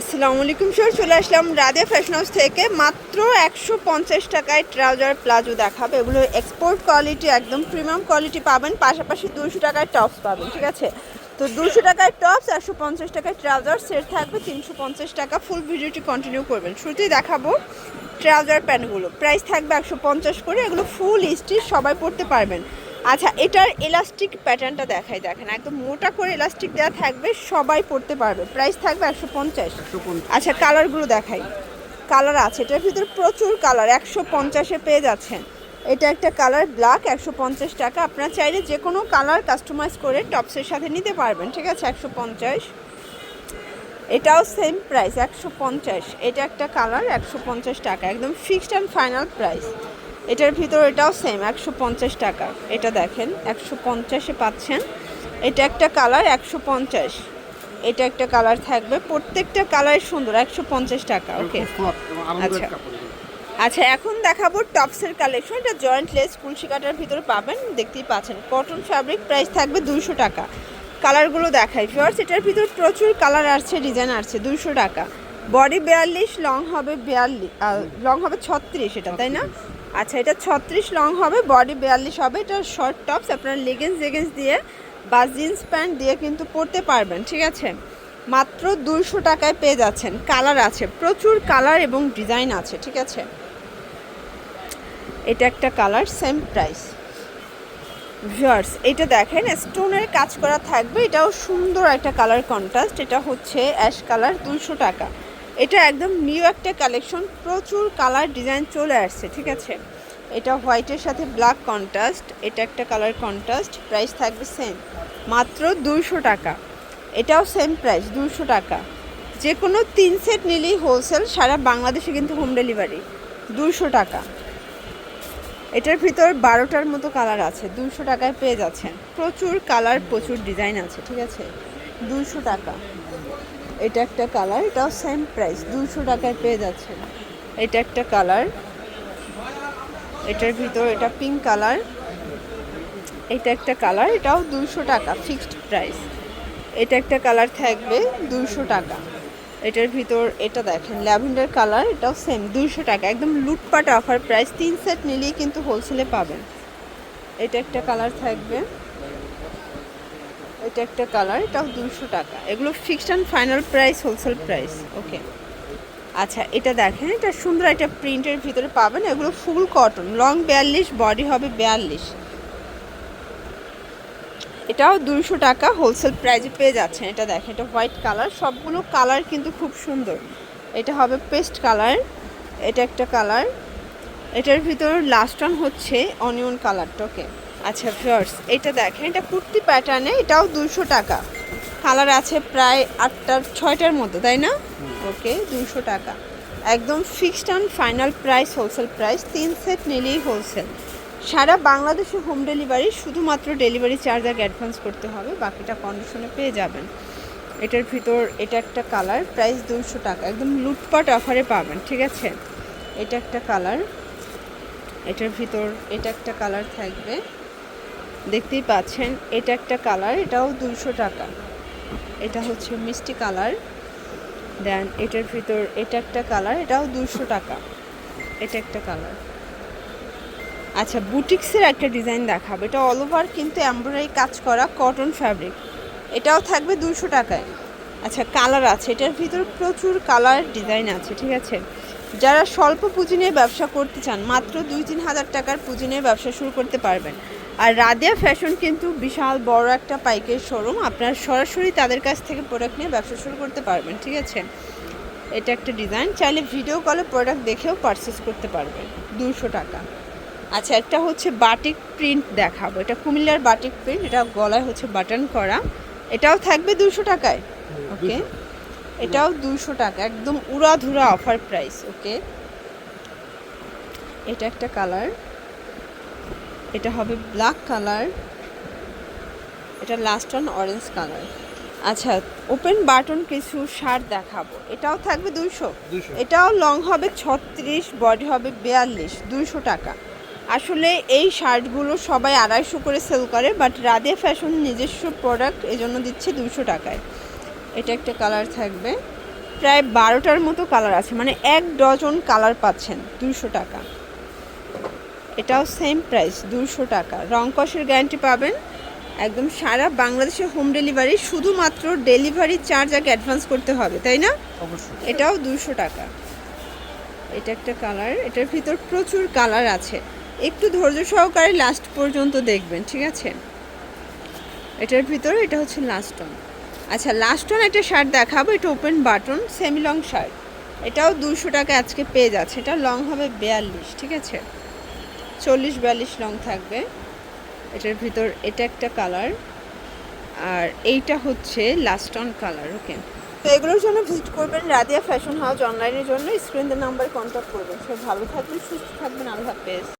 আসসালামু আলাইকুম স্যার চলে আসলাম রাধিয়া ফ্যাশন হাউস থেকে। মাত্র একশো পঞ্চাশ টাকায় ট্রাউজার প্লাজো দেখাবে। এগুলো এক্সপোর্ট কোয়ালিটি একদম প্রিমিয়াম কোয়ালিটি পাবেন। পাশাপাশি দুশো টাকায় টপস পাবেন, ঠিক আছে? তো দুশো টাকায় টপস একশো পঞ্চাশ টাকায় ট্রাউজার সেট থাকবে তিনশো পঞ্চাশ টাকা। ফুল ভিডিওটি কন্টিনিউ করবেন। শুরুতেই দেখাবো ট্রাউজার প্যান্টগুলো প্রাইস থাকবে একশো পঞ্চাশ করে। এগুলো ফুল স্টিচ সবাই পরতে পারবেন। আচ্ছা এটার এলাস্টিক প্যাটার্নটা দেখাই দেখেন একদম মোটা করে এলাস্টিক দেওয়া থাকবে সবাই পরতে পারবে। প্রাইস থাকবে একশো পঞ্চাশ। আচ্ছা কালারগুলো দেখাই। কালার আছে এটার ভিতরে প্রচুর কালার একশো পঞ্চাশে পেয়ে যাচ্ছেন। এটা একটা কালার ব্ল্যাক একশো পঞ্চাশ টাকা। আপনারা চাইলে যে কোনো কালার কাস্টমাইজ করে টপসের সাথে নিতে পারবেন ঠিক আছে? একশো পঞ্চাশ। এটাও সেম প্রাইস একশো পঞ্চাশ। এটা একটা কালার একশো পঞ্চাশ টাকা একদম ফিক্সড অ্যান্ড ফাইনাল প্রাইস এটার ভিতর এটাও সেম একশো পঞ্চাশ টাকা। এটা দেখেন একশো পঞ্চাশে পাচ্ছেন। এটা একটা কালার একশো পঞ্চাশ। এটা একটা কালার থাকবে। প্রত্যেকটা কালার সুন্দর একশো পঞ্চাশ টাকা ওকে আচ্ছা। আচ্ছা এখন দেখাবো টপসের কালেকশন এটা জয়েন্ট লেস কুলসি কাটার ভিতরে পাবেন দেখতেই পাচ্ছেন। কটন ফ্যাব্রিক প্রাইস থাকবে দুশো টাকা। কালারগুলো দেখাই ফিওর্স এটার ভিতর প্রচুর কালার আসছে ডিজাইন আসছে দুশো টাকা। বডি বিয়াল্লিশ লং হবে বিয়াল্লিশ লং হবে ছত্রিশ এটা তাই না? আচ্ছা এটা ছত্রিশ লং হবে, বডি বিয়াল্লিশ হবে, এটা শর্ট টপস আপনার লেগেন্স জেগেন্স দিয়ে বা জিন্স প্যান্ট দিয়ে কিন্তু পরতে পারবেন, ঠিক আছে? মাত্র দুশো টাকায় পেয়ে যাচ্ছেন, কালার আছে, প্রচুর কালার এবং ডিজাইন আছে, ঠিক আছে? এটা একটা কালার সেম প্রাইস ভিউয়ার্স এটা দেখেন স্টোনের কাজ করা থাকবে, এটাও সুন্দর একটা কালার কন্ট্রাস্ট এটা হচ্ছে অ্যাশ কালার দুশো টাকা। এটা একদম নিউ একটা কালেকশন প্রচুর কালার ডিজাইন চলে আসছে, ঠিক আছে? এটা হোয়াইটের সাথে ব্ল্যাক কন্ট্রাস্ট এটা একটা কালার কন্ট্রাস্ট প্রাইস থাকবে সেম মাত্র দুশো টাকা। এটাও সেম প্রাইস দুশো টাকা। যে কোনো তিন সেট নিলেই হোলসেল সারা বাংলাদেশে কিন্তু হোম ডেলিভারি দুশো টাকা। এটার ভিতর বারোটার মতো কালার আছে দুশো টাকায় পেয়ে যাচ্ছেন। প্রচুর কালার প্রচুর ডিজাইন আছে, ঠিক আছে? দুশো টাকা। এটা একটা কালার, এটাও সেম প্রাইস দুশো টাকায় পেয়ে যাচ্ছেন। এটা একটা কালার, এটার ভিতর এটা পিঙ্ক কালার, এটা একটা কালার, এটাও দুশো টাকা ফিক্সড প্রাইস এটা একটা কালার থাকবে দুশো টাকা। এটার ভিতর এটা দেখেন, ল্যাভেন্ডার কালার, এটাও সেম দুশো টাকা। একদম লুটপাট অফার প্রাইস তিন সেট নিলেই কিন্তু হোলসেলে পাবেন। এটা একটা কালার থাকবে। এটা একটা কালার, এটাও দুশো টাকা। এগুলো fixed and final price wholesale price okay আচ্ছা এটা দেখেন, এটা সুন্দর একটা প্রিন্টের ভিতরে পাবেন। এগুলো ফুল কটন লং বিয়াল্লিশ বডি হবে বিয়াল্লিশ। এটাও দুশো টাকা হোলসেল প্রাইজে পেয়ে যাচ্ছেন। এটা দেখেন, এটা হোয়াইট কালার সবগুলো কালার কিন্তু খুব সুন্দর। এটা হবে পেস্ট কালার এটা একটা কালার এটার ভিতর লাস্ট ওয়ান হচ্ছে অনিয়ন কালারটা ওকে আচ্ছা ফিয়ার্স এটা দেখেন এটা কুর্তি প্যাটার্নে এটাও দুশো টাকা। কালার আছে প্রায় আটটার ছয়টার মতো তাই না? ওকে দুশো টাকা। একদম fixed and final price wholesale price তিন সেট নিলেই হোলসেল সারা বাংলাদেশে হোম ডেলিভারি শুধুমাত্র ডেলিভারি চার্জ আগে অ্যাডভান্স করতে হবে বাকিটা কন্ডিশনে পেয়ে যাবেন। এটার ভিতর এটা একটা কালার প্রাইস দুশো টাকা। একদম লুটপাট অফারে পাবেন ঠিক আছে? এটা একটা কালার এটার ভিতর এটা একটা কালার থাকবে। দেখতেই পাচ্ছেন, এটা একটা কালার, এটাও দুশো টাকা। এটা হচ্ছে মিষ্টি কালার। দেন এটার ভিতর এটা একটা কালার, এটাও দুশো টাকা। এটা একটা কালার। আচ্ছা বুটিক্সের একটা ডিজাইন দেখাবো। এটা অল ওভার কিন্তু এমব্রয়ডারি কাজ করা কটন ফ্যাব্রিক এটাও থাকবে দুশো টাকায়। আচ্ছা কালার আছে। এটার ভিতর প্রচুর কালার ডিজাইন আছে, ঠিক আছে? যারা স্বল্প পুঁজি নিয়ে ব্যবসা করতে চান, মাত্র দুই তিন হাজার টাকার পুঁজি নিয়ে ব্যবসা শুরু করতে পারবেন। আর রাদিয়া ফ্যাশন কিন্তু বিশাল বড় একটা পাইকের শোরুম। আপনারা সরাসরি তাদের কাছ থেকে প্রোডাক্ট নিয়ে ব্যবসা শুরু করতে পারবেন ঠিক আছে? এটা একটা ডিজাইন চাইলে ভিডিও কলে প্রোডাক্ট দেখেও পারচেস করতে পারবেন দুশো টাকা। আচ্ছা একটা হচ্ছে বাটিক প্রিন্ট দেখাবো। এটা কুমিল্লার বাটিক প্রিন্ট এটা গলায় হচ্ছে বাটন করা। এটাও থাকবে দুশো টাকায় ওকে এটাও দুশো টাকা একদম উড়াধুরা অফার প্রাইস ওকে এটা একটা কালার এটা হবে ব্ল্যাক কালার এটা লাস্ট অন অরেঞ্জ কালার আচ্ছা ওপেন বাটন কিছু শার্ট দেখাবো। এটাও থাকবে দুশো এটাও লং হবে ছত্রিশ বডি হবে বিয়াল্লিশ দুশো টাকা। আসলে এই শার্টগুলো সবাই আড়াইশো করে সেল করে বাট রাদিয়া ফ্যাশন নিজস্ব প্রোডাক্ট এজন্য দিচ্ছে দুশো টাকায়। এটা একটা কালার থাকবে। প্রায় বারোটার মতো কালার আছে মানে এক ডজন কালার পাচ্ছেন দুশো টাকা। এটাও সেম প্রাইস দুশো টাকা। রং কষের গ্যারান্টি পাবেন একদম সারা বাংলাদেশে হোম ডেলিভারি শুধুমাত্র ডেলিভারি চার্জ আগে অ্যাডভান্স করতে হবে তাই না? অবশ্যই। এটাও দুশো টাকা। এটা একটা কালার এটার ভিতর প্রচুর কালার আছে। একটু ধৈর্য সহকারে লাস্ট পর্যন্ত দেখবেন ঠিক আছে? এটার ভিতর এটা হচ্ছে লাস্ট অন আচ্ছা লাস্ট অন একটা শার্ট দেখাবো এটা open button semi long shirt এটাও দুশো টাকা আজকে পেয়ে যাচ্ছে এটা লং হবে বিয়াল্লিশ ঠিক আছে? চল্লিশ বিয়াল্লিশ রং থাকবে। এটার ভিতর এটা একটা কালার আর এইটা হচ্ছে লাস্ট অন কালার ওকে তো এগুলোর জন্য ভিজিট করবেন। রাদিয়া ফ্যাশন হাউস অনলাইনের জন্য। স্ক্রিন নাম্বার কন্ট্যাক্ট করবেন। সব ভালো থাকবেন, সুস্থ থাকবেন, আল্লাহ হাফেজ।